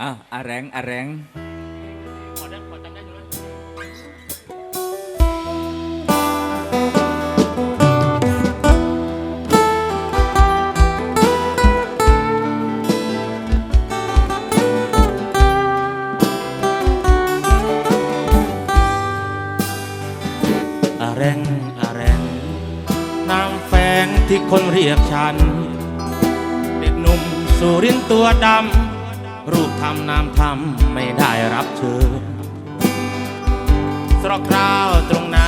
อ้าวอาแรงอาแรงขอได้ขอจำได้อยู่แล้วอาแรงอาแรงนามแฟนที่คนเรียกฉัน เด็กหนุ่มสุรินทร์ตัวดำ รูปทำนามทำไม่ได้รับเชิญสรอกคราวตรงไหน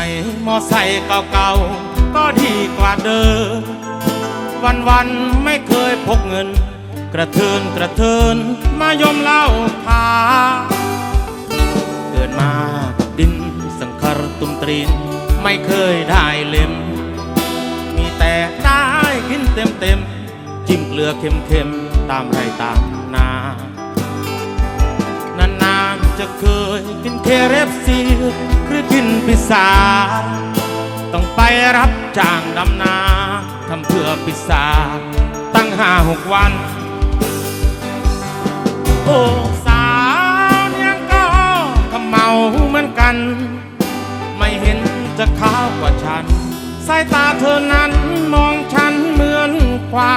มอไซค์เก่าๆ ก็ดีกว่าเดิม วันๆ ไม่เคยพกเงิน กระเทินกระเทินมายมเหล่าพาเกิดมากับดินสังคารตุมตรีน ไม่เคยได้เล่มมีแต่ได้กินเต็มเต็มจิ้มเกลือเค็มเค็มๆตามไรตามนา จะเคยกินเคเรฟซีหรือกินพิซซ่าต้องไปรับจ้างดำนาทำเพื่อพิซซ่าตั้งห้าหกวัน โอ้สาวเนี่ยก็ขมเมาเหมือนกัน ไม่เห็นจะขาวกว่าฉัน สายตาเธอนั้นมองฉันเหมือนควา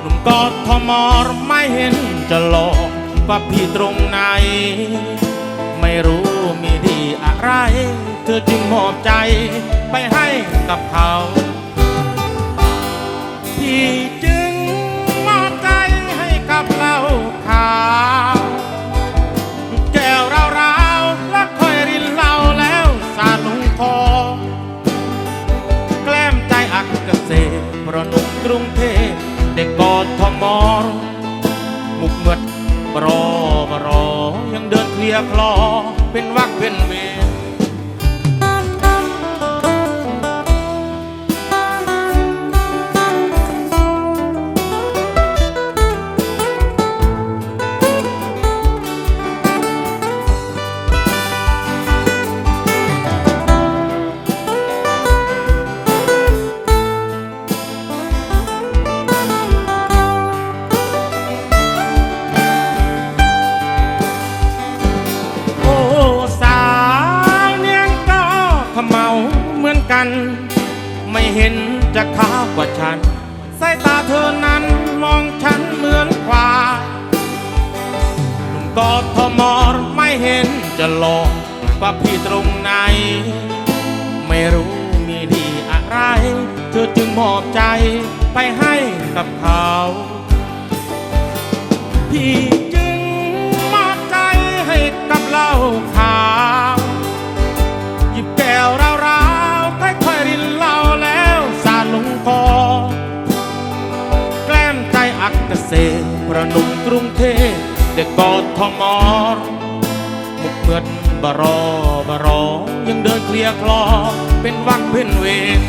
หนุ่มกอดทมรไม่เห็นจะหลอก ว่าพี่ตรงไหน ไม่รู้มีดีอะไร เธอจึงมอบใจไปให้กับเขา พี่ ยังเดินเคลียคลอเป็นวักเป็นเว เห็นจะขาวกว่าฉัน สายตาเธอนั้นมองฉันเหมือนควายหนุ่มกอดทมรไม่เห็นจะหลอกว่าพี่ตรงไหน ไม่รู้มีดีอะไร เธอจึงมอบใจไปให้กับเขา พี่ ษประนุ่มกรุงเทพเด็กกอดทองมรมุกเมือดบรอบรอ ยังเดินเคลียคลอ เป็นวักเป็นเวร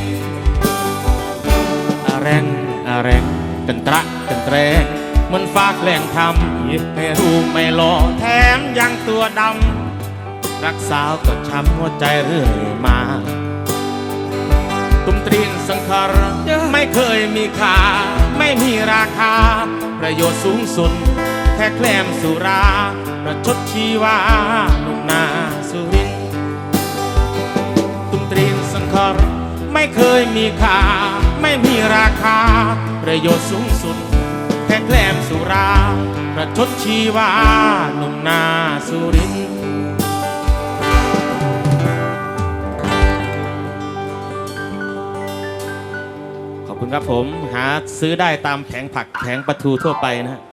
อาแรงอาแรงกันตระกันแตรงเหมันฟ้าแกล้งทำให้รูปไม่หล่อแถมยังตัวดำ รักสาวก็ช้ำหัวใจเรื่อยมาตุ้มตรีนสังขารไม่เคยมีค่า ไม่มีราคา ประโยชน์สูงสุด แค่แคลมสุรา ประชดชีวาหนุ่มนาสุรินตุ้มตรีนสังคารไม่เคยมีค่า ไม่มีราคา ประโยชน์สูงสุด แค่แคลมสุรา ประชดชีวาหนุ่มนาสุริน คุณครับผมหาซื้อได้ตามแผงผักแผงปลาทูทั่วไปนะฮะ